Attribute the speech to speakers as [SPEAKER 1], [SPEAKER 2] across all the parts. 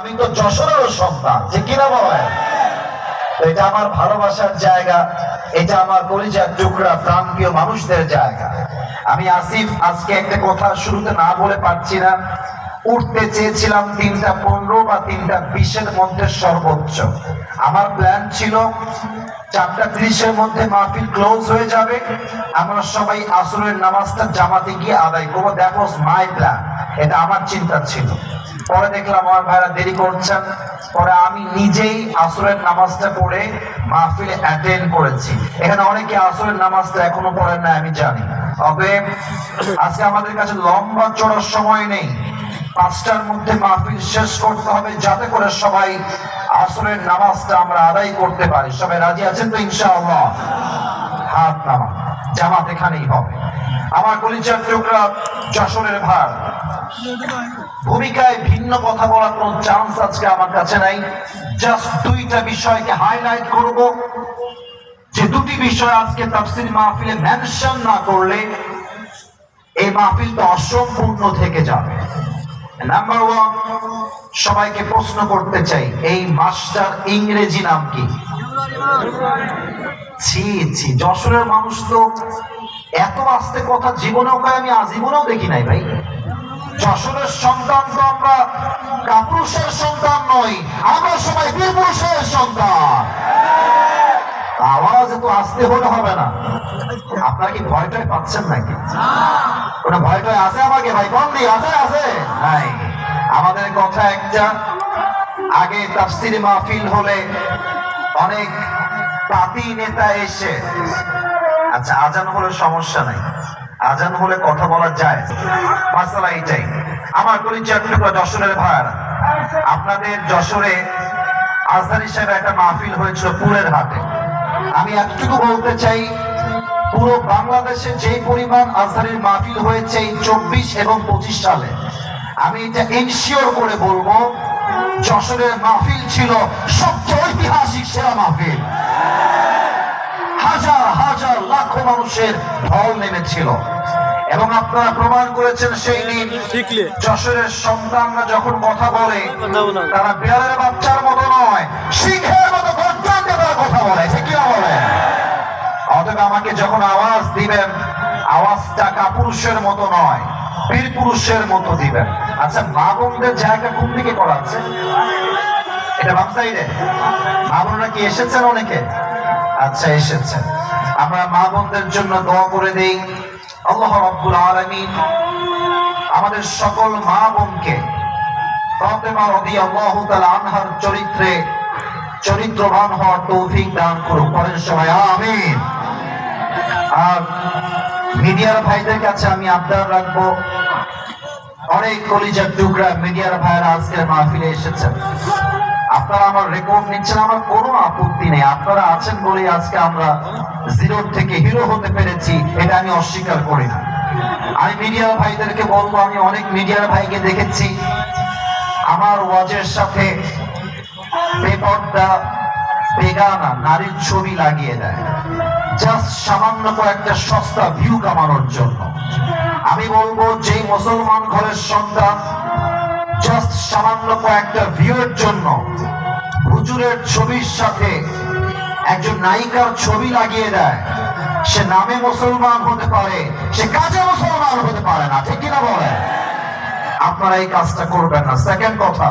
[SPEAKER 1] আমি তো যশোরেরও সন্তান যে কিনা বলেন? এটা আমার ভালোবাসার জায়গা, এটা আমার পরিচয় টুকরা, প্রাণপ্রিয় মানুষদের জায়গা। আমি আসিফ, আজকে একটা কথা শুরুতে না বলে পারছি না। উঠতে চেয়েছিলাম তিনটা পনেরো বা তিনটা বিশের মধ্যে সর্বোচ্চ। আমার প্ল্যান ছিল চারটা ত্রিশের মধ্যে মাহফিল ক্লোজ হয়ে যাবে। আমরা সবাই আসরের নামাজটা জামাতে গিয়ে আদায় করব। দ্যাট ওয়াজ মাই প্ল্যান এটা আমার চিন্তা ছিল। পরে দেখলাম আমার ভাইরা দেরি করছেন। পরে আমি নিজেই আসরের নামাজটা পড়ে মাহফিলে অ্যাটেন্ড করেছি। এখানে অনেকে আসরের নামাজটা এখনও পড়েন না আমি জানি। তবে আজকে আমাদের কাছে লম্বা চড়ার সময় নেই। পাঁচটার মধ্যে মাহফিল শেষ করতে হবে যাতে করে সবাই আসরের নামাজটা আমরা আদায় করতে পারি। সবাই রাজি আছেন তো ইনশাআল্লাহ? হাত নামা জামাত এখানেই হবে। আমার কলিচার টুকরা যশোরের ভার। ভূমিকায় ভিন্ন কথা বলার কোন চান্স আজকে আমার কাছে নাই। জাস্ট দুইটা বিষয়কে হাইলাইট করব। যে দুটি বিষয় আজকে তাফসির মাহফিলে মেনশন না করলে এই মাহফিল তো অসম্পূর্ণ থেকে যাবে। নাম্বার ওয়ান সবাইকে প্রশ্ন করতে চাই, এই মাস্টার ইংরেজি নাম কি? ছি ছি, যশোরের মানুষ তো এত আস্তে কথা জীবনেও কয়, আমি আজীবনেও দেখি নাই ভাই। যশোরের সন্তান তো আমরা কাপুরুষের সন্তান নই, আমরা সবাই বীরপুরুষের সন্তান। আওয়াজ তো আসতে হলে হবে না। আপনারা কি ভয়টাই পাচ্ছেন নাকি? কোনো ভয়টাই আছে আমাকে? ভাই কোন দিকে আছে আছে। নাই আমাদের কথা একটা। আগে তাফসির মাহফিল হলে অনেক পাতি নেতা এসে আচ্ছা আজান হলে সমস্যা নাই। আজান হলে কথা বলা যায়। মাসালা এইটাই। আমার পরিচয় টুকরা যশোরের ভাইয়ারা আপনাদের যশোরে আজহার হিসেবে একটা মাহফিল হয়েছিল পুরের হাটে। আমি এতটুকু বলতে চাই পুরো বাংলাদেশে যে পরিমাণ আজহারের মাহফিল হয়েছে এই চব্বিশ এবং পঁচিশ সালে আমি এটা এনশিওর করে বলব যশোরের মাহফিল ছিল সবচেয়ে ঐতিহাসিক সেরা মাহফিল। হাজার হাজার লাখো মানুষের ঢল নেমেছিল। এবং আপনারা প্রমাণ করেছেন সেই দিন যশোরের সন্তানরা যখন কথা বলে। তারা বিড়ালের বাচ্চার মতো নয় সিংহের মতো কথা বলে ঠিক কি বলে? অতএব আমাকে যখন আওয়াজ দিবেন, আওয়াজটা কাপুরুষের মতো নয়, বীর পুরুষের মতো দিবেন। আচ্ছা মা বোনদের জায়গা কোন দিকে করাচ্ছে? এটা বাম সাইডে মা বোনরা কি এসেছেন অনেকে? আচ্ছা এসেছেন। আমরা মা বোনদের জন্য দোয়া করে দেই। আল্লাহ রাব্বুল আলামিন আমাদের সকল মা বোনকে ফাতেমা রাদিয়াল্লাহু তাআলা আনহার চরিত্রে চরিত্রবান হওয়ার তৌফিক দান করুক। পরের সময়, আমিন। আর মিডিয়ার ভাইদের কাছে আমি আবদার রাখব। অনেক কলিজার টুকরা মিডিয়ার ভাইয়েরা আজকের মাহফিলে এসেছেন। আপনারা আমার রেকর্ড নিচ্ছেন, আমার কোনো আপত্তি নেই। আপনারা আছেন বলেই আজকে আমরা জিরো থেকে হিরো হতে পেরেছি, এটা আমি অস্বীকার করি না। আমি মিডিয়ার ভাইদেরকে বলব, আমি অনেক মিডিয়ার ভাইকে দেখেছি। আমার ওয়াজের সাথে পেপারটা বেগানা, নারীর ছবি লাগিয়ে দেয়। জাস্ট সামান্য কয়েকটা সস্তা ভিউ কামানোর জন্য। আমি বলব, যেই মুসলমান ঘরের সন্তান জাস্ট সামান্য কয়েকটা ভিউয়ের জন্য হুজুরের ছবির সাথে একজন নায়িকার ছবি লাগিয়ে দেয়। সে নামে মুসলমান হতে পারে, সে কাজে মুসলমান হতে পারে না, ঠিক কিনা বলে আপনারা এই কাজটা করবেন না। সেকেন্ড কথা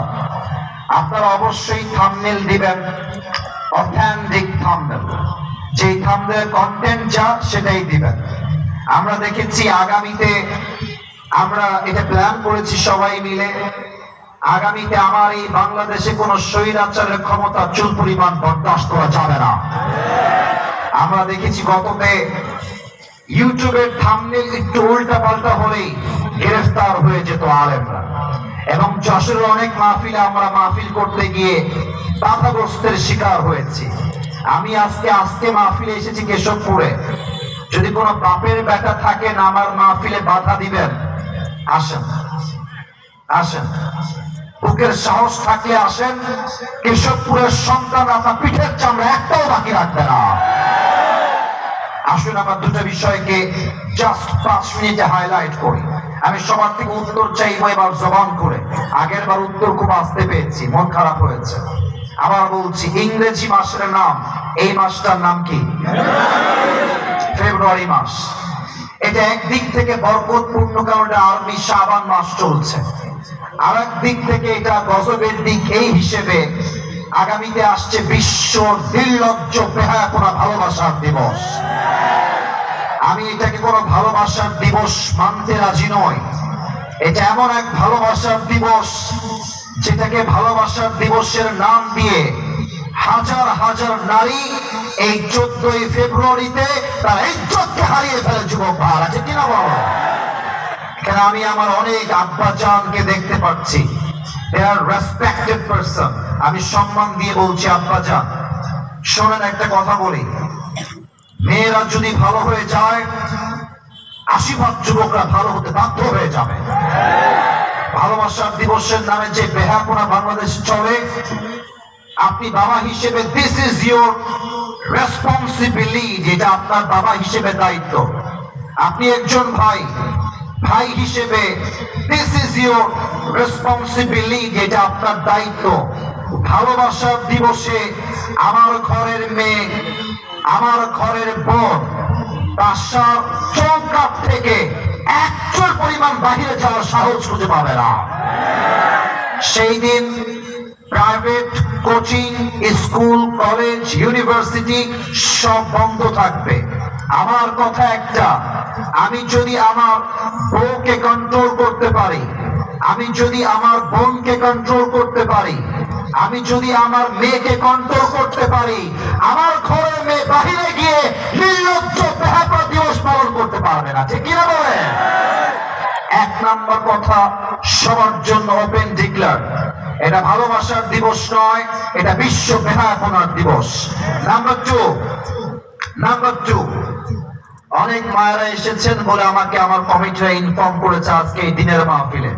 [SPEAKER 1] আপনারা অবশ্যই থামনেল দিবেন অথেন্টিক থামনেল যেই থামনেল কন্টেন্ট যা, সেটাই দিবেন। আমরা দেখেছি আগামীতে আমরা এটা প্ল্যান করেছি সবাই মিলে। আগামীতে আমার এই বাংলাদেশে কোন স্বৈরাচারের ক্ষমতা চুল পরিমাণ বরদাস্ত করা যাবে না। আমরা দেখেছি গততে ইউটিউবের থামনেল একটু উল্টা পাল্টা হলেই গ্রেফতার হয়ে যেত আলেমরা। এবং যশোরের অনেক মাহফিলে আমরা মাহফিল করতে গিয়ে বাধাগ্রস্তের শিকার হয়েছি। আমি আজকে আজকে মাহফিলে এসেছি কেশবপুরে। যদি কোনো বাপের বেটা থাকেন আমার মাহফিলে বাধা দিবেন। আসেন আসেন। বুকের সাহস থাকলে আসেন। কেশবপুরের সন্তান আপনার পিঠের চামড়া একটাও বাকি রাখবে না। আসুন আমার দুটো বিষয়কে জাস্ট পাঁচ মিনিটে হাইলাইট করি। আমি সবার থেকে উত্তর চাইব এবার জবান করে। আগের বার উত্তর খুব আসতে পেয়েছি মন খারাপ হয়েছে। আবার বলছি, ইংরেজি মাসের নাম, এই মাসটার নাম কি? ফেব্রুয়ারি মাস। এটা একদিক থেকে বরকতপূর্ণ কারণ আরবি শাবান মাস চলছে। আর দিক থেকে এটা গজবের দিক এই হিসেবে আগামীতে আসছে বিশ্ব নির্লজ্জ বেহায়াপনা ভালোবাসার দিবস। আমি এটাকে কোনো ভালোবাসার দিবস মানতে রাজি নয় এটা এমন এক ভালোবাসার দিবস, যেটাকে ভালোবাসার দিবসের নাম দিয়ে হাজার হাজার নারী এই চোদ্দই ফেব্রুয়ারিতে তার ইজ্জতকে হারিয়ে ফেলে, যুবক ভার আছে কিনা বলো? এখানে আমি আমার অনেক আব্বা জানকে দেখতে পাচ্ছি। আর রেসপেক্টেড আমি সম্মান দিয়ে বলছি আব্বা জান শোনেন, একটা কথা বলি। মেয়েরা যদি ভালো হয়ে যায় আশি ভাগ যুবকরা ভালো হতে বাধ্য হয়ে যাবে। ভালোবাসার দিবসের নামে যে বেহাপনা বাংলাদেশ চলে, আপনি বাবা হিসেবে দিস ইজ ইউর রেসপন্সিবিলিটি যেটা আপনার বাবা হিসেবে দায়িত্ব। আপনি একজন ভাই ভাই হিসেবে দিস ইজ ইউর রেসপন্সিবিলিটি যেটা আপনার দায়িত্ব। ভালোবাসার দিবসে আমার ঘরের মেয়ে আমার ঘরের বোন চৌকাট থেকে একচুল পরিমাণ বাহিরে যাওয়ার সাহস খুঁজে পাবে না। সেই দিন private coaching school college university সব বন্ধ থাকবে। আমার কথা একটা, আমি যদি আমার বউকে কন্ট্রোল করতে পারি, আমি যদি আমার বোনকে কন্ট্রোল করতে পারি আমি যদি আমার মেয়েকে কন্ট্রোল করতে পারি, আমার ঘরের মেয়ে বাহিরে গিয়ে নির্লজ্জ বেহাপা দিবস পালন করতে পারবে না। ঠিক কিনা বলে এক নাম্বার কথা, সবার জন্য ওপেন ডিক্লার এটা ভালোবাসার দিবস নয়, এটা বিশ্ব বেহায়াপনার দিবস। নাম্বার টু নাম্বার টু অনেক মায়েরা এসেছেন বলে আমাকে আমার কমিটিরা ইনফর্ম করেছে আজকে এই দিনের মাহফিলে।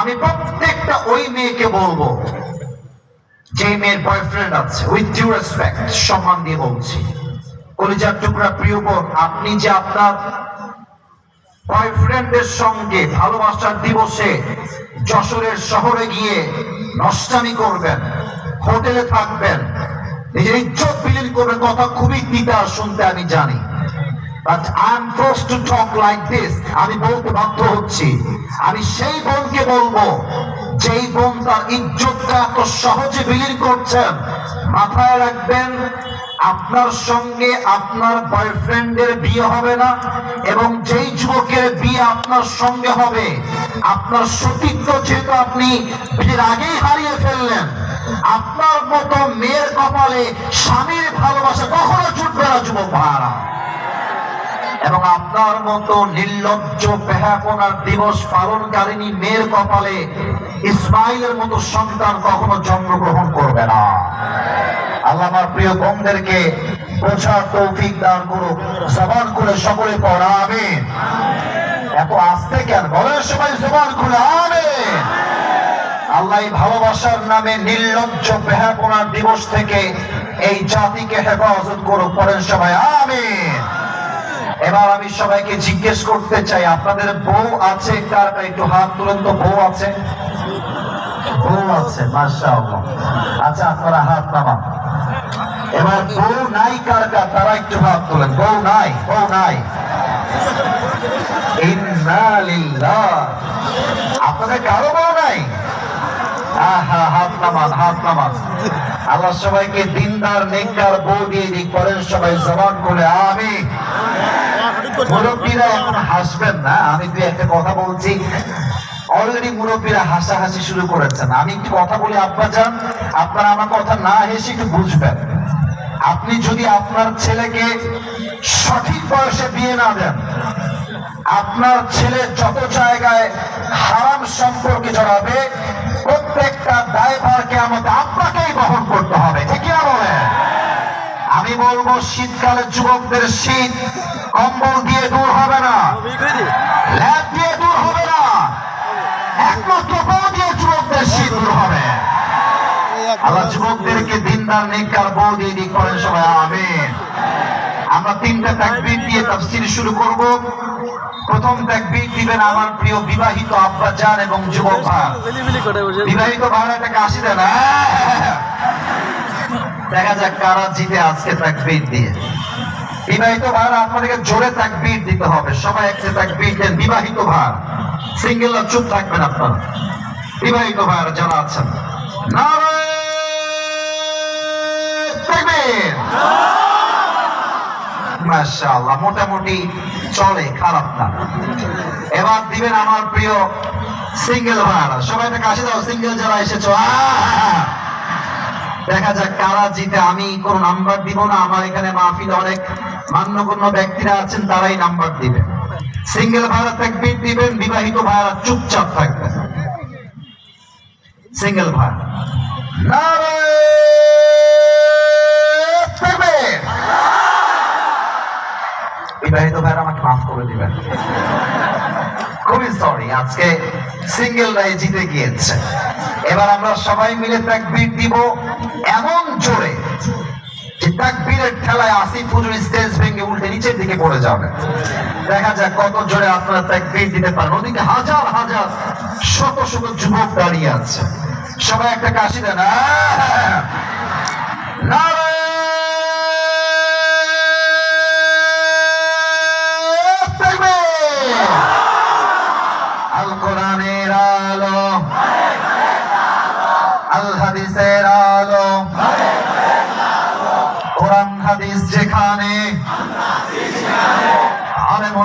[SPEAKER 1] আমি প্রত্যেকটা ওই মেয়েকে বলব যে মেয়ের বয়ফ্রেন্ড আছে উইথ ডিউ রেসপেক্ট সম্মান দিয়ে বলছি। কলিজার টুকরা প্রিয় বোন, আপনি যে আপনার বয়ফ্রেন্ডের সঙ্গে ভালোবাসার দিবসে যশোরের শহরে গিয়ে নষ্টামি করবেন, হোটেলে থাকবেন, নিজের ইজ্জত বিলীন করবেন, কথা খুবই তিতা শুনতে আমি জানি। আমি বলতে বাধ্য হচ্ছি। আমি সেই বোনকে বলব, যেই বোন তার ইজ্জতটা এত সহজে বিলীন করছেন মাথায় রাখবেন, আপনার সঙ্গে আপনার বয়ফ্রেন্ডের বিয়ে হবে না, এবং যেই যুবকের বিয়ে আপনার সঙ্গে হবে, আপনার সতীত্ব যেহেতু আপনি বিয়ের আগেই হারিয়ে ফেললেন, আপনার মতো মেয়ের কপালে স্বামীর ভালোবাসা কখনো জুটবে না, যুবক ভাড়া এবং আপনার মতো নির্লজ্জ বেহাপনার দিবস পালনকারিনী মেয়ের কপালে ইসমাইলের মতো সন্তান কখনো জন্মগ্রহণ করবে না। আল্লাহ আমার প্রিয় বোনদেরকে বোঝার তৌফিক দান করুক। জবান করে সকলে পড়া, আমিন। এত আসতে কেন? বলেন সবাই জবান খুলে, আমিন। আল্লাহ ভালোবাসার নামে নির্লজ্জ বেহাপনার দিবস থেকে এই জাতিকে হেফাজত করুক। পড়েন সবাই, আমিন। এবার আমি সবাইকে জিজ্ঞেস করতে চাই, আপনাদের বউ আছে কার? একটু হাত তুলেন তো, বউ আছে? বউ আছে আচ্ছা আপনারা হাত নামান। এবার বউ নাই কার কার? তারা একটু হাত তোলেন। বউ নাই বউ নাই। আপনাদের কারও বউ নাই? আল্লাহ সবাইকে দিনদার নেকদার বউ দিয়ে দিক করেন সবাই জবান করে আমি মুরব্বীরা এখন হাসবেন না, আমি তুই একটা কথা বলছি। অলরেডি মুরব্বীরা হাসাহাসি শুরু করেছেন। আমি একটু কথা বলি, আব্বা যান, আপনারা আমার কথা না হেসে একটু বুঝবেন। আপনি যদি আপনার ছেলেকে সঠিক বয়সে বিয়ে না দেন, আপনার ছেলে যত জায়গায় হারাম সম্পর্কে জড়াবে, প্রত্যেকটা দায়ভারকে আমাদের আপনাকেই বহন করতে হবে। ঠিক আমি বলব, শীতকালে যুবকদের শীত কম্বল দিয়ে দূর হবে না। ল্যাব দিয়ে। দূর হবে না। একমাত্র বউ দিয়ে যুবকদের শীত দূর হবে। আল্লাহ যুবকদেরকে দিনদার নেককার বউ দিয়ে দিক করেন সবাই আমিন। আমরা তিনটা তাকবীর দিয়ে তাফসীর শুরু করব। প্রথম তাকবীর দিবেন আমার প্রিয় বিবাহিত আব্বা জান এবং যুবক ভাই। বিবাহিত ভাড়াটা কাশি দেন। দেখা যাক কারা জিতে আজকে তাকবীর দিয়ে। বিবাহিত ভাড়া আপনাদেরকে জোরে তাকবীর দিতে হবে। সবাই একটা তাকবীর দেন, বিবাহিত ভাড় সিঙ্গেল চুপ থাকবেন আপনারা। বিবাহিত ভাড়া যারা আছেন। মাশাআল্লাহ, মোটামুটি চলে, খারাপ না। এবার দিবেন আমার প্রিয় সিঙ্গেল ভাড়া সবাই একটা কাছে দাও, সিঙ্গেল যারা এসেছ! দেখা যাক কারা জিতে। আমি কোন নাম্বার দিব না, আমার এখানে মাহফিলে অনেক মান্যগণ্য ব্যক্তিরা আছেন, তারাই নাম্বার দিবে সিঙ্গেল ভাড়া তাকবীর দিবেন, বিবাহিত ভাড়া চুপচাপ থাকবেন সিঙ্গেল ভাড়া। বিবাহিত আমাকে মাফ করে দিবেন। খুবই সরি আজকে সিঙ্গেল রাই জিতে গিয়েছে। এবার আমরা সবাই মিলে তাকবীর দিব এমন জোরে। উল্টে নিচের দিকে পড়ে যাবে। দেখা যাক কত জোরে আপনারা তাকবীর দিতে পারেন। ওদিকে হাজার হাজার, শত শত যুবক দাঁড়িয়ে আছে। সবাই একটা কাশি দেন। আহ!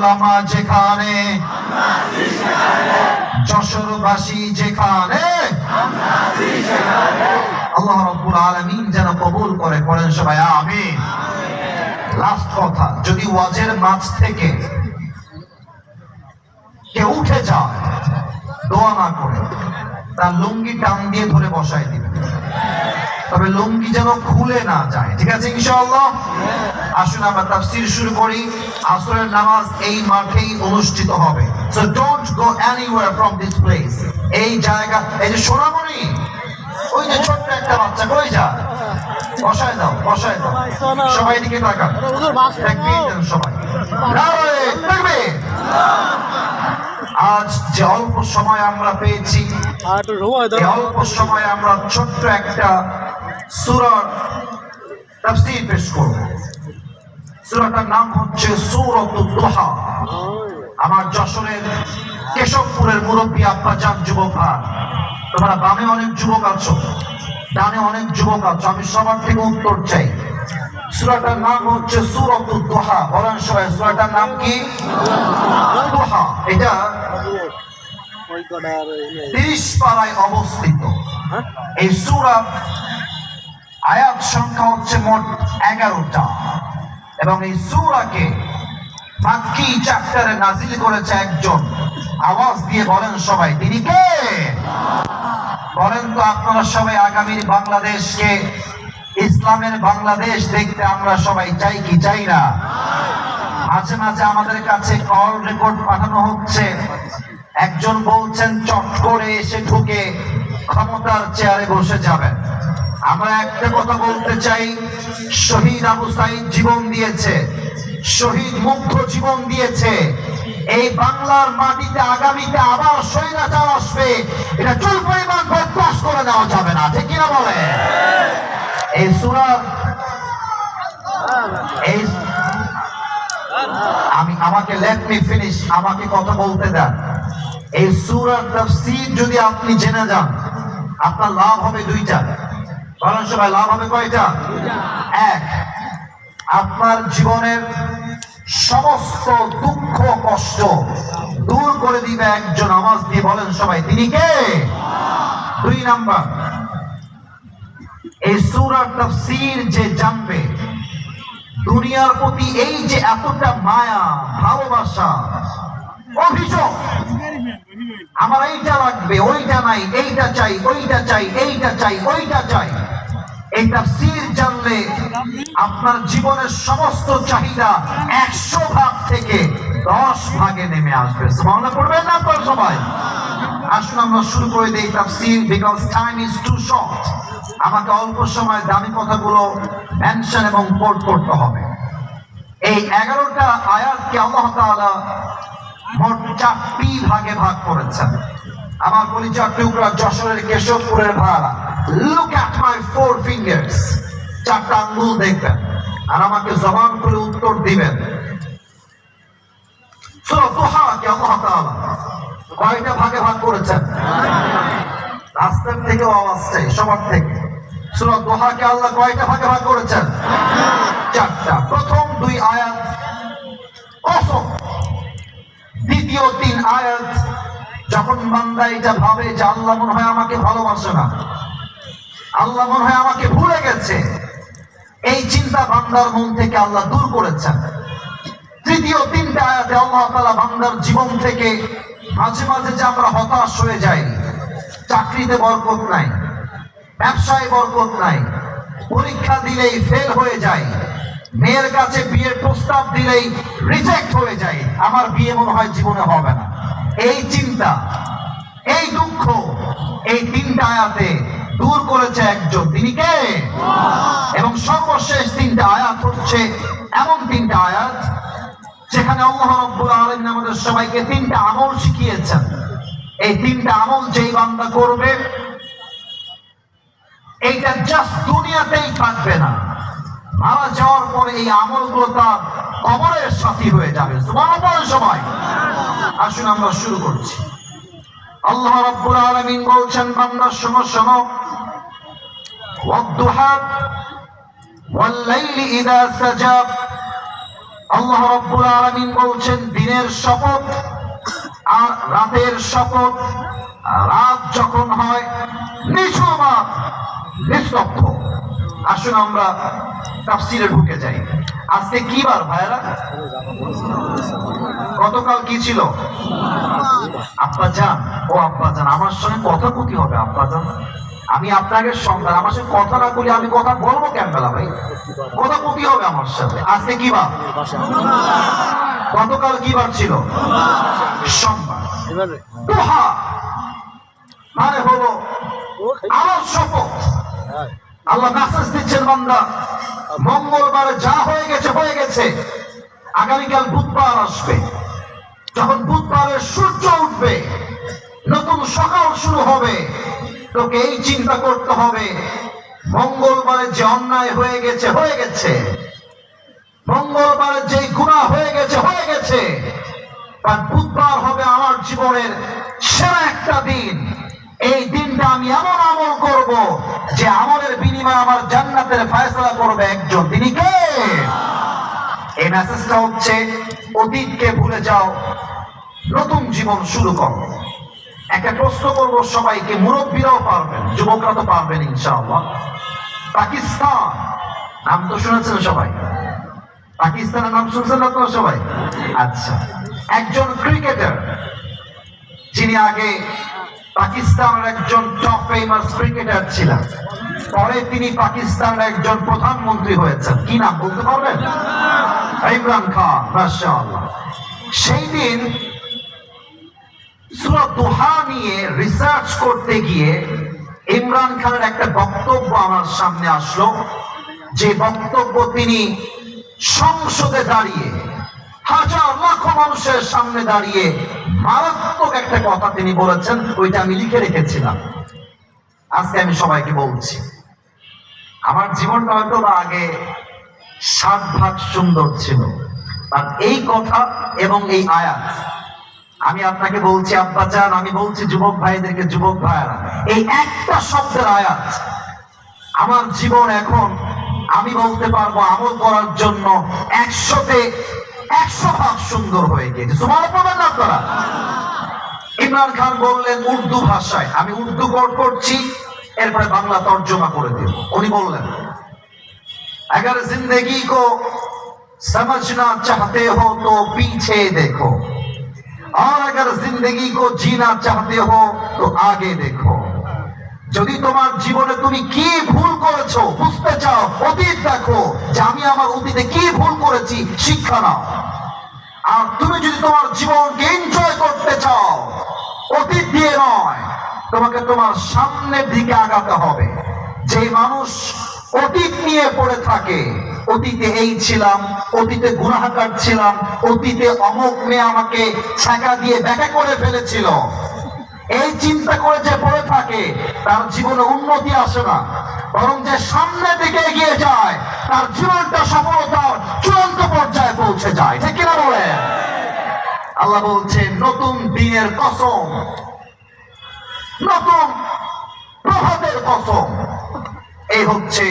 [SPEAKER 1] মোলামা যেখানে, যশোরবাসী যেখানে, আল্লাহ রব্বুল আলামিন যেন কবুল করে পড়েন সবাই আমিন। লাস্ট কথা, যদি ওয়াজের মাঝ থেকে কেউ উঠে যায়, দোয়া না করে, তার লুঙ্গি টান দিয়ে ধরে বসায় দিবে। তবে লুঙ্গি যেন খুলে না যায়। ঠিক আছে ইনশাআল্লাহ? আসুন আমরা তাফসীর শুরু করি। আসরের নামাজ এই মাঠেই অনুষ্ঠিত হবে। So don't go from this place এই জায়গা এই যে সোনামণি ওই যে ছোট্ট একটা বাচ্চা কই যা বসায় দাও বসায় দাও। সবাই দিকে তাকান। সবাই। আজ যে অল্প সময় আমরা পেয়েছি অল্প সময়ে আমরা ছোট্ট একটা সূরার তাফসীর পেশ করব সূরাটার নাম হচ্ছে সূরাতুদ দুহা আমার যশোরের কেশবপুরের মুরব্বী আপনার জান যুবক ভাই তোমরা বামে অনেক যুবক আছো ডানে অনেক যুবক আছো আমি সবার থেকে উত্তর চাই। সূরাটার নাম হচ্ছে সূরাতুদ দুহা বলেন সবাই সূরাটার নাম কি? দুহা এটা। তিরিশ পাড়ায় অবস্থিত।
[SPEAKER 2] হ্যাঁ?
[SPEAKER 1] এই সূরা আয়াত সংখ্যা হচ্ছে মোট এগারোটা। এবং এই সুরাকে মাক্কি চ্যাপ্টারে নাজিল করেছে একজন। আওয়াজ দিয়ে বলেন সবাই, তিনি কে? বলেন তো আপনারা সবাই আগামীর বাংলাদেশকে, ইসলামের বাংলাদেশ দেখতে আমরা সবাই চাই কি চাই না? মাঝে মাঝে আমাদের কাছে কল রেকর্ড পাঠানো হচ্ছে। একজন বলছেন, চট করে এসে ঢুকে ক্ষমতার চেয়ারে বসে যাবেন। আমরা একটা কথা বলতে চাই। শহীদ আবু সাইদ জীবন দিয়েছে। শহীদ মুগ্ধ জীবন দিয়েছে। এই বাংলার মাটিতে, আগামীতে আবার স্বৈরাচার আসবে। এটা চুল পরিমাণ বরদাস্ত করে নেওয়া যাবে না, ঠিক কিনা বলে? এই সুরার এই, আমি, আমাকে লেট মি ফিনিশ আমাকে কথা বলতে দেন। এই সূরার তাফসীর যদি আপনি জেনে যান, আপনার লাভ হবে দুইটা। বলেন সবাই লাভ হবে কয়টা? এক আপনার জীবনের সমস্ত দুঃখ কষ্ট দূর করে দিবে একজন আওয়াজ দিয়ে বলেন সবাই তিনি কে? দুই নাম্বার এই সূরার তাফসীর যে জানবে দুনিয়ার প্রতি এই যে এতটা মায়া ভালোবাসা অভিযোগ আমার এইটা লাগবে ওইটা নাই এইটা চাই ওইটা চাই এইটা চাই ওইটা চাই। এই জানলে আপনার জীবনের সমস্ত চাহিদা একশো ভাগ থেকে দশ ভাগে নেমে আসবে। না সবাই? আসুন আমরা শুরু করে দিই because time is too short আমাকে অল্প সময় দামি কথাগুলো মেনশন এবং কোট করতে হবে। এই এগারোটা আয়াতকে আল্লাহ তাআলা মোট চারটি ভাগে ভাগ করেছেন। আমার পরিচয় টুকরা যশোরের কেশবপুরের ভাড়া। Look at my four fingers চারটা আঙ্গুল দেখবেন। আর আমাকে জবান করে উত্তর দিবেন। কয়টা ভাগে ভাগ করেছেন? রাস্তার থেকেও আওয়াজ চাই সবার থেকে। সূরা দুহাকে আল্লাহ কয়টা ভাগে ভাগ করেছেন? চারটা। প্রথম দুই আয়াত। কসম দ্বিতীয় তিন আয়াত। যখন বান্দা এটা ভাবে যে আল্লাহ মনে হয় আমাকে ভালোবাসে না, আল্লাহ মনে হয় আমাকে ভুলে গেছে, এই চিন্তা বান্দার মন থেকে আল্লাহ দূর করেছেন। তৃতীয় তিনটা আয়াতে আল্লাহ তাআলা বান্দার জীবন থেকে মাঝে মাঝে যে আমরা হতাশ হয়ে যাই, চাকরিতে বরকত নাই, ব্যবসায় বরকত নাই, পরীক্ষা দিলেই ফেল হয়ে যায় মেয়ের কাছে বিয়ের প্রস্তাব দিলেই রিজেক্ট হয়ে যায় আমার বিয়ে মনে হয় জীবনে হবে না। এই চিন্তা, এই দুঃখ, এই তিনটা আয়াতে দূর করেছে একজন। তিনি কে? এবং সর্বশেষ তিনটা আয়াত হচ্ছে এমন তিনটা আয়াত, যেখানে আল্লাহ আমাদের সবাইকে তিনটা আমল শিখিয়েছেন। এই তিনটা আমল যেই বান্দা করবে, এইটা জাস্ট দুনিয়াতেই থাকবে না। মারা যাওয়ার পরে এই আমলগুলো তার কবরের সাথী হয়ে যাবে। সময় আসুন আমরা শুরু করছি। আল্লাহ রাব্বুল আলামিন বলছেন, বান্দা, শোনো শোনো। আল্লাহ রাব্বুল আলামিন বলছেন, দিনের শপথ আর রাতের শপথ, রাত যখন হয় নিঝুমাত নিস্তব্ধ। আসুন আমরা তাফসিরে ঢুকে যাই। আজকে কি বার ভাইরা গতকাল কি ছিল? আব্বা জান। ও আব্বা জান আমার সঙ্গে কথা কুতি হবে আব্বা জান। আমি আপনাকে সন্তান আমার সাথে কথা না বলি আমি কথা বলব কেন বেলা ভাই? কথা কুতি হবে আমার সাথে। আজকে কি বার? গতকাল কি বার ছিল? সোমবার দোহা মানে হলো আমার শপথ। আল্লাহ মেসেজ দিচ্ছেন বান্দা। মঙ্গলবারে যা হয়ে গেছে হয়ে গেছে। আগামীকাল বুধবার আসবে। যখন বুধবারের সূর্য উঠবে, নতুন সকাল শুরু হবে। তোকে এই চিন্তা করতে হবে, মঙ্গলবারে যে অন্যায় হয়ে গেছে হয়ে গেছে। মঙ্গলবারে যে গুণা হয়ে গেছে হয়ে গেছে। আর বুধবার হবে আমার জীবনের সেরা একটা দিন। এই দিনটা আমি এমন আমল করব যে আমলের বিনিময়ে আমার জান্নাতের ফয়সালা করবে একজন। তিনি কে? এই মেসেজটা হচ্ছে, অতীতকে ভুলে যাও, নতুন জীবন শুরু করো। একটা প্রশ্ন করব সবাইকে, মুরব্বীরাও পারবেন, যুবকরা তো পারবেন ইনশাআল্লাহ। পাকিস্তান, নাম তো শুনেছেন সবাই। পাকিস্তানের নাম শুনছেন আপনারা সবাই? আচ্ছা একজন ক্রিকেটার, যিনি আগে পাকিস্তানের একজন টপ ফেমাস ক্রিকেটার ছিলেন। পরে তিনি পাকিস্তানের একজন প্রধানমন্ত্রী হয়েছেন। কি নাম বলতে পারবেন? ইমরান খান সেই দিন নিয়ে রিসার্চ করতে গিয়ে ইমরান খানের একটা বক্তব্য আমার সামনে আসলো। যে বক্তব্য তিনি সংসদে দাঁড়িয়ে হাজার লাখ মানুষের সামনে দাঁড়িয়ে মারাত্মক একটা কথা তিনি বলেছেন, ওইটা আমি লিখে রেখেছিলাম। আজকে আমি সবাইকে বলছি, আমার জীবনটা হয়তো বা আগে সাত ভাগ সুন্দর ছিল আর এই কথা এবং এই আয়াত, আমি আপনাকে বলছি, আব্বা চান, আমি বলছি যুবক ভাইদেরকে, যুবক ভাইয়েরা, এই একটা শব্দের আয়াত, আমার জীবন এখন আমি বলতে পারব আমল করার জন্য একশোতে একশো ভাগ সুন্দর হয়ে গিয়েছে তোমার পাবেন না আপনারা ইমরান খান বললেন উর্দু ভাষায় আমি উর্দু কোড করছি এরপরে বাংলা তর্জমা করে দিব উনি বললেন अगर जिंदगी को समझना चाहते हो तो पीछे देखो और अगर जिंदगी को जीना चाहते हो तो आगे देखो যদি তোমার জীবনে তুমি কি ভুল করেছ, বুঝতে চাও, অতীত দেখো যে আমি আমার অতীতে কি ভুল করেছি, শিক্ষা নাও। আর তুমি যদি তোমার জীবনকে এনজয় করতে চাও, অতীত দিয়ে নয়, তোমাকে তোমার সামনের দিকে আগাতে হবে। যে মানুষ অতীত নিয়ে পড়ে থাকে, অতীতে এই ছিলাম, অতীতে গুণাহাকার ছিলাম, অতীতে অমুক মেয়ে আমাকে ছাকা দিয়ে ব্যাখ্যা করে ফেলেছিল এই চিন্তা করে যে পড়ে থাকে, তার জীবনে উন্নতি আসে না। বরং যে সামনের দিকে এগিয়ে যায়, তার জীবনটা সফলতার চূড়ান্ত পর্যায়ে পৌঁছে যায়। ঠিক কিনা বলেন? আল্লাহ বলছে নতুন দিনের কসম। নতুন প্রভাতের কসম। এই হচ্ছে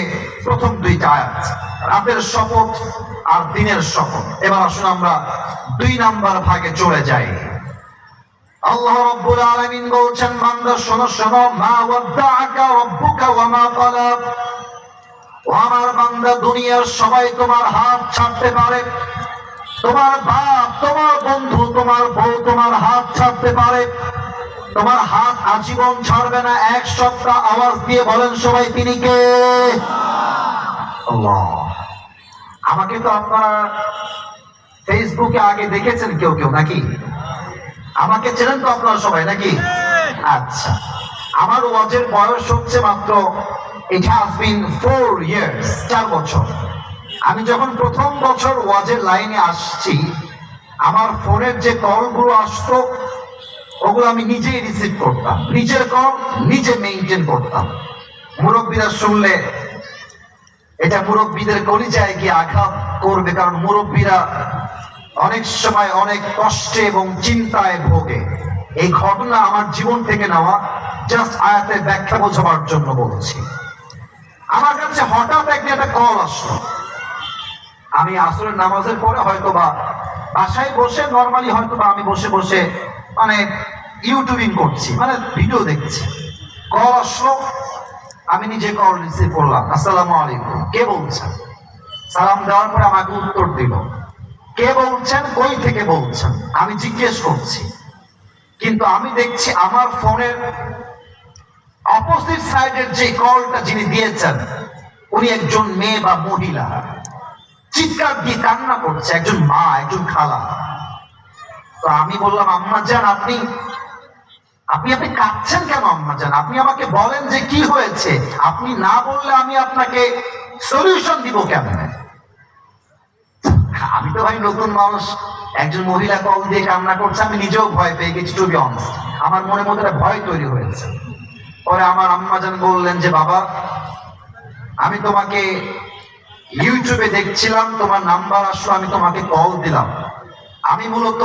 [SPEAKER 1] প্রথম দুই আয়াত। রাতের শপথ আর দিনের শপথ। এবার আসুন আমরা দুই নাম্বার ভাগে চলে যাই। আল্লাহ আলামিন বলছেন, বান্দা, শোনো শোনো, মা ওয়াদ্দাআকা রাব্বুকা ওয়া মা ক্বালা আমার বান্দা, দুনিয়ার সবাই তোমার হাত ছাড়তে পারে। তোমার বাপ, তোমার বন্ধু, তোমার বউ, তোমার হাত ছাড়তে পারে। তোমার হাত আজীবন ছাড়বে না। এক সপ্তাহ আওয়াজ দিয়ে বলেন, সবাই, তিনি কে? আমাকে তো আপনারা ফেসবুকে আগে দেখেছেন কেউ কেউ, নাকি? আমাকে চেনেন তো আপনারা সবাই নাকি? আচ্ছা। আমার ওয়াজের বয়স হচ্ছে মাত্র it has been four years চার বছর। আমি যখন প্রথম বছর ওয়াজের লাইনে আসছি আমার ফোনের যে কলগুলো আসতো ওগুলো আমি নিজেই রিসিভ করতাম। নিজের কল নিজে মেনটেন করতাম। মুরব্বীরা শুনলে এটা মুরব্বীদের কলিজায় গিয়ে আঘাত করবে কারণ মুরব্বীরা অনেক সময় অনেক কষ্টে এবং চিন্তায় ভোগে। এই ঘটনা আমার জীবন থেকে নেওয়া জাস্ট আয়াতের ব্যাখ্যা বোঝাবার জন্য বলছি। আমার কাছে হঠাৎ একদিন একটা কল আসলো। আমি আসরের নামাজের পরে হয়তো বা বাসায় বসে নর্মালি হয়তো বা আমি বসে বসে মানে ইউটিউবিং করছি মানে ভিডিও দেখছি। কল আসলো, আমি নিজে কল রিসিভ করলাম। আসসালামু আলাইকুম। কে বলছেন সালাম দেওয়ার পরে আমাকে উত্তর দিল। কে বলছেন? কই থেকে বলছেন? আমি জিজ্ঞেস করছি। কিন্তু আমি দেখছি আমার ফোনের অপোজিট সাইডের যে কলটা যিনি দিয়েছেন, উনি একজন মেয়ে বা মহিলা। চিৎকার দিয়ে কান্না করছে, একজন মা, একজন খালা। তো আমি বললাম, আম্মা যান আপনি আপনি আপনি কাঁদছেন কেন আম্মা যান আপনি আমাকে বলেন যে কি হয়েছে। আপনি না বললে আমি আপনাকে সলিউশন দিব কেমন? আমি তো ভাই নতুন মানুষ। একজন মহিলা কল দিয়ে কান্না করছে, আমি নিজেও ভয় পেয়ে গেছি টু আমার মনের মধ্যে একটা ভয় তৈরি হয়েছে। পরে আমার আম্মা যান বললেন যে, বাবা, আমি তোমাকে ইউটিউবে দেখছিলাম, তোমার নাম্বার আসলো, আমি তোমাকে কল দিলাম। আমি মূলত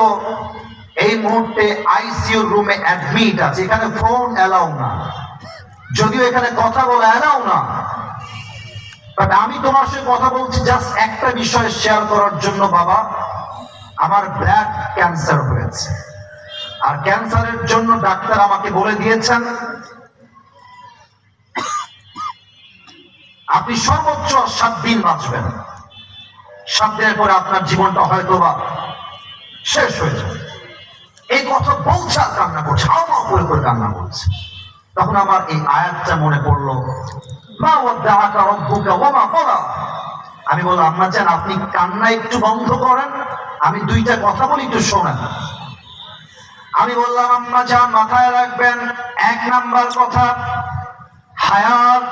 [SPEAKER 1] এই মুহূর্তে আইসিইউ রুমে অ্যাডমিট আছে। এখানে ফোন অ্যালাউ না। যদিও এখানে কথা বলা অ্যালাউ না বাট আমি তোমার সাথে কথা বলছি জাস্ট একটা বিষয় শেয়ার করার জন্য, বাবা। আমার ব্লাড ক্যান্সার হয়েছে। আর ক্যান্সারের জন্য ডাক্তার আমাকে বলে দিয়েছেন, আপনি সর্বোচ্চ সাত দিন বাঁচবেন। সাত দিনের পরে আপনার জীবনটা হয়তো বা শেষ হয়ে যাবে। এই কথা বলছে আর কান্না করছে আমা করে করে কান্না করছে। তখন আমার এই আয়াতটা মনে পড়ল। আমি বললাম জান, আপনি কান্না একটু বন্ধ করেন, আমি দুইটা কথা বলি, একটু শোনেন। আমি বললাম, আম্মা জান, মাথায় রাখবেন, এক নাম্বার কথা, হায়াত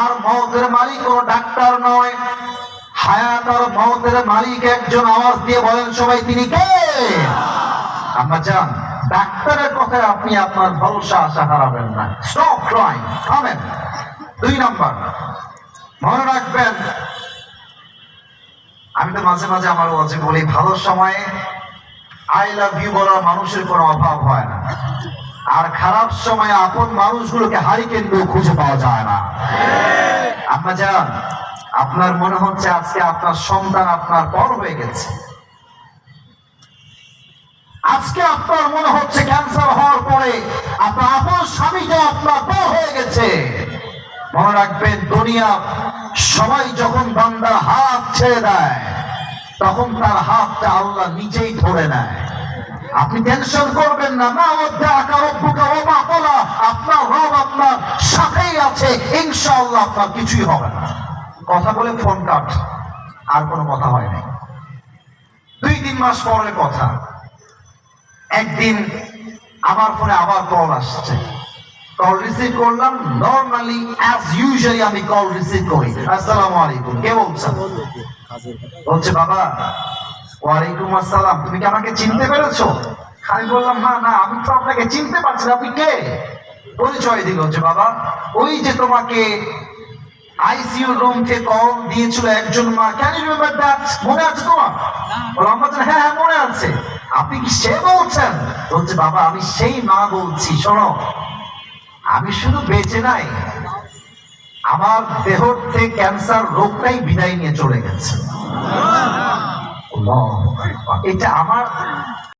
[SPEAKER 1] আর মৌতের মালিক কোনো ডাক্তার নয়। হায়াত আর মৌতের মালিক একজন আওয়াজ দিয়ে বলেন, সবাই তিনি কে? আম্মা জান ডাক্তারের কথায় আপনি আপনার ভরসা আশা হারাবেন না। স্টপ ক্রাইম থামেন দুই নাম্বার, মনে রাখবেন, আমি তো মাঝে মাঝে আমার ওয়াজে বলি, ভালো সময়ে আই লাভ ইউ বলার মানুষের কোনো অভাব হয় না। আর খারাপ সময়ে আপন মানুষগুলোকে হারিকেন কিন্তু খুঁজে পাওয়া যায় না। আপনার যান আপনার মনে হচ্ছে আজকে আপনার সন্তান আপনার পর হয়ে গেছে। আজকে আপনার মনে হচ্ছে ক্যান্সার হওয়ার পরে আপনার আপন স্বামীটা আপনার পর হয়ে গেছে। মনে রাখবেন, দুনিয়া সবাই যখন বান্দার হাত ছেড়ে দেয়, তখন তার হাতটা আল্লাহ নিজেই ধরে নেয়। আপনি টেনশন করবেন না না আপনার রব আপনার সাথেই আছে, ইনশাআল্লাহ আপনার কিছুই হবে না। কথা বলে ফোন কাট আর কোনো কথা হয় নাই। দুই, তিন মাস পরের কথা। একদিন আমার ফোনে আবার কল আসছে। কল রিসিভ করলাম। নর্মালি অ্যাজ ইউজুয়ালি আমি কল রিসিভ করি। আসসালামু আলাইকুম। কে বলছেন? বলছে বাবা ওয়ালাইকুম আসসালাম। তুমি কি আমাকে চিনতে পেরেছ? আমি বললাম হ্যাঁ না আমি তো আপনাকে চিনতে পারছি না। আপনি কে? পরিচয় দিল। হচ্ছে বাবা ওই যে তোমাকে আইসিইউ রুম থেকে কল দিয়েছিল একজন মা। ক্যান ইউ রিমেম্বার দ্যাট মনে আছে তোমার? বললাম হ্যাঁ হ্যাঁ মনে আছে। আপনি কি সে বলছেন? বলছে, বাবা, আমি সেই মা বলছি, শোনো। আমি শুধু বেঁচে নাই। আমার দেহ থেকে ক্যান্সার রোগটাই বিদায় নিয়ে চলে গেছে। এটা আমার